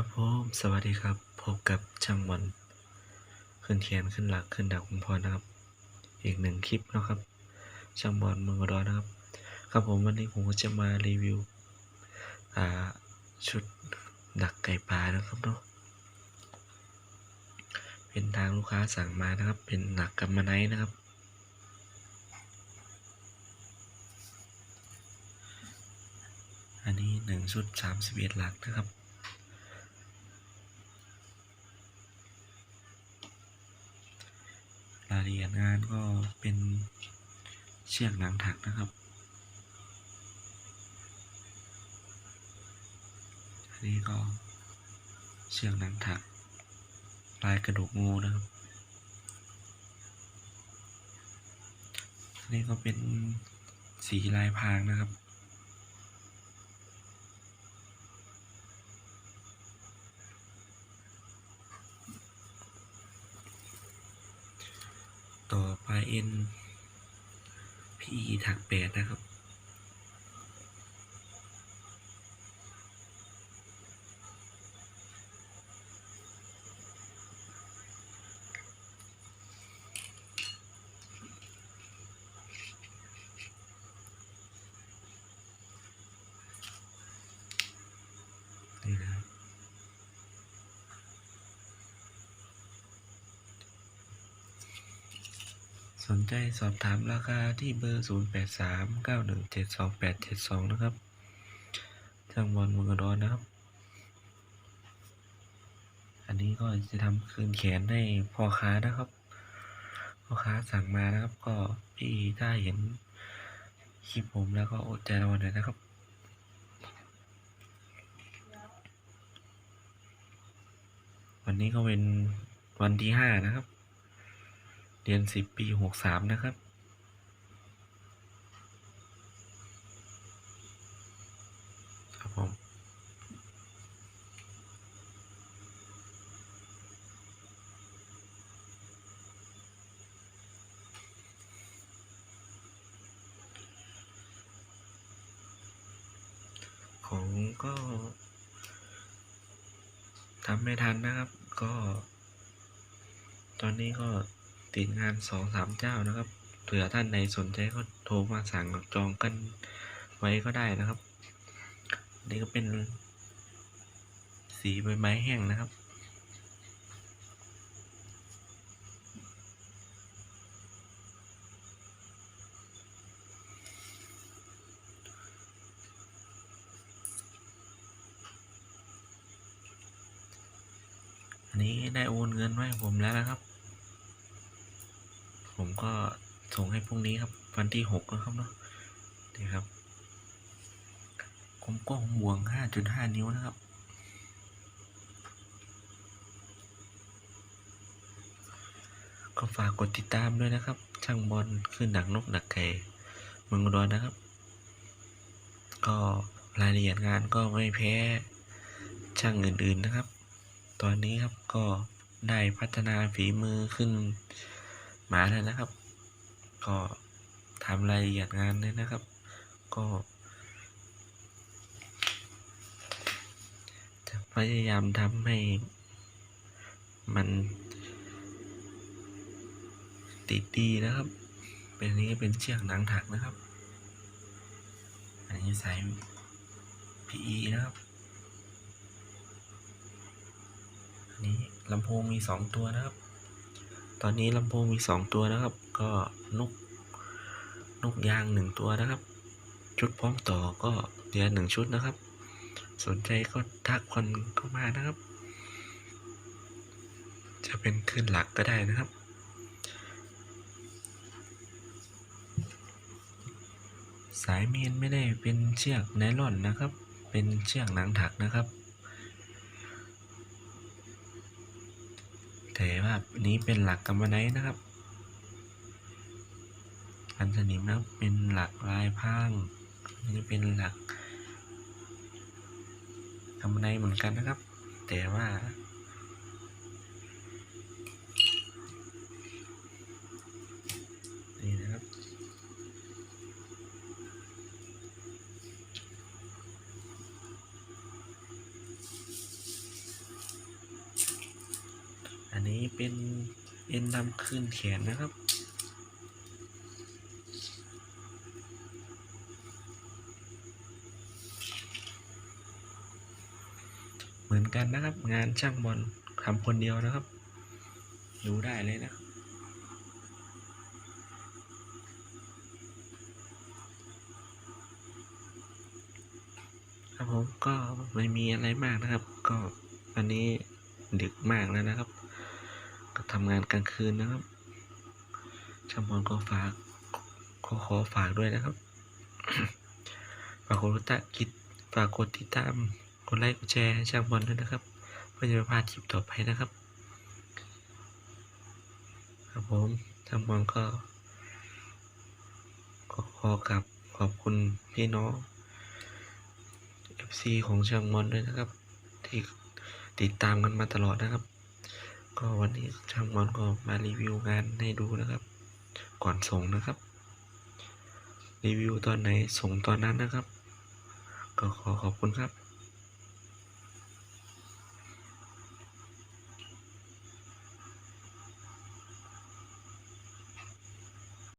ครับผมสวัสดีครับ พบกับช่างบอลขึ้นเทียนขึ้นหลักขึ้นดักคุณพรนะครับ อีกหนึ่งคลิปนะครับ ช่างบอลมืองอุดรนะครับ ครับผมวันนี้ผมก็จะมารีวิวอ่าชุดดักไก่ปลานะครับเนาะเป็นทางลูกค้าสั่งมานะครับ เป็นหลักกัมมาไนนะครับ อันนี้หนึ่งชุดสามสิบเอ็ดหลักนะครับ รายละเอียดงานก็เป็นเชือกหนังถักนะครับอันนี้ก็เชือกหนังถัก ลายกระดูกงูนะครับอันนี้ก็เป็นสีลายพรางนะครับ ต่อไปเอ็นพีถักแปดนะครับ สนใจสอบถามราคาที่เบอร์ 0 8 3 9 1 7 2 8 7 2 นะครับทางบอลเมืองอุดรนะครับ อันนี้ก็จะทำคืนแขนให้พ่อค้านะครับพ่อค้าสั่งมานะครับ ก็พี่ถ้าเห็นคลิปผมแล้วก็อดใจรอหน่อยนะครับวันนี้ก็เป็นวันที่ห้านะครับ เรียนสิบปีหกสามนะครับ ครับผมของก็ทำไม่ทันนะครับ ก็ ตอนนี้ก็ ติดงานสองสามเจ้านะครับเผื่อท่านใดสนใจก็โทรมาสั่งจองกันไว้ก็ได้นะครับนี่ก็เป็นสีใบไม้แห้งนะครับอันนี้ได้โอนเงินไว้ผมแล้วนะครับ ผมก็ส่งให้พรุ่งนี้ครับ วันที่หกนะครับเนาะนี่ครับผมก็บวงห้าจุดห้านิ้วนะครับ ก็ฝากกดติดตามด้วยนะครับ ช่างบอลขึ้นดักนกดักไก่เมืองอุดรนะครับ ก็รายละเอียดงานก็ไม่แพ้ช่างอื่นๆนะครับ ตอนนี้ครับก็ได้พัฒนาฝีมือขึ้น มาแล้วนะครับ ก็ทำรายละเอียดงานเลยนะครับ ก็จะพยายามทำให้ มันติดดีนะครับ เป็นนี้เป็นเชือกหนังถักนะครับ อันนี้ใส่ PE นะครับอันนี้ลำโพงมีสองตัวนะครับ ตอนนี้ลำโพงมีสองตัวนะครับ ก็นกนกยางหนึ่งตัวนะครับ ชุดพร้อมต่อก็เดือนหนึ่งชุดนะครับ สนใจก็ทักคนเข้ามานะครับ จะเป็นขึ้นหลักก็ได้นะครับสายเมนไม่ได้เป็นเชือกไนล่อนนะครับ เป็นเชือกหนังถักนะครับ แต่ว่านี้เป็นหลักกัมะไนนะครับอันสนิมนะครับเป็นหลักลายพรางอันนี้เป็นหลักกัมะไนเหมือนกันนะครับ แต่ว่า นี้เป็นเอ็นดำขึ้นแขนนะครับ เหมือนกันนะครับ งานช่างบอลทำคนเดียวนะครับ ดูได้เลยนะครับผมก็ไม่มีอะไรมากนะครับ ก็วันนี้ดึกมากแล้วนะครับ ทำงานกลางคืนนะครับช่างบอลก็ฝากขอขอฝากด้วยนะครับ ฝากกดติดตามกิดฝากกดติดตามกดไลค์กดแชร์ให้ช่างบอลด้วยนะครับ เพื่อจะไม่พลาดคลิปต่อไปนะครับ ครับผมช่างบอลก็ขอขอกับขอบคุณพี่น้อง FC ของช่างมอนด้วยนะครับ ที่ติดตามกันมาตลอดนะครับ ก็วันนี้ช่างมอนก็มารีวิวงานให้ดูนะครับ ก่อนส่งนะครับ รีวิวตอนไหนส่งตอนนั้นนะครับ ก็ขอขอบคุณครับ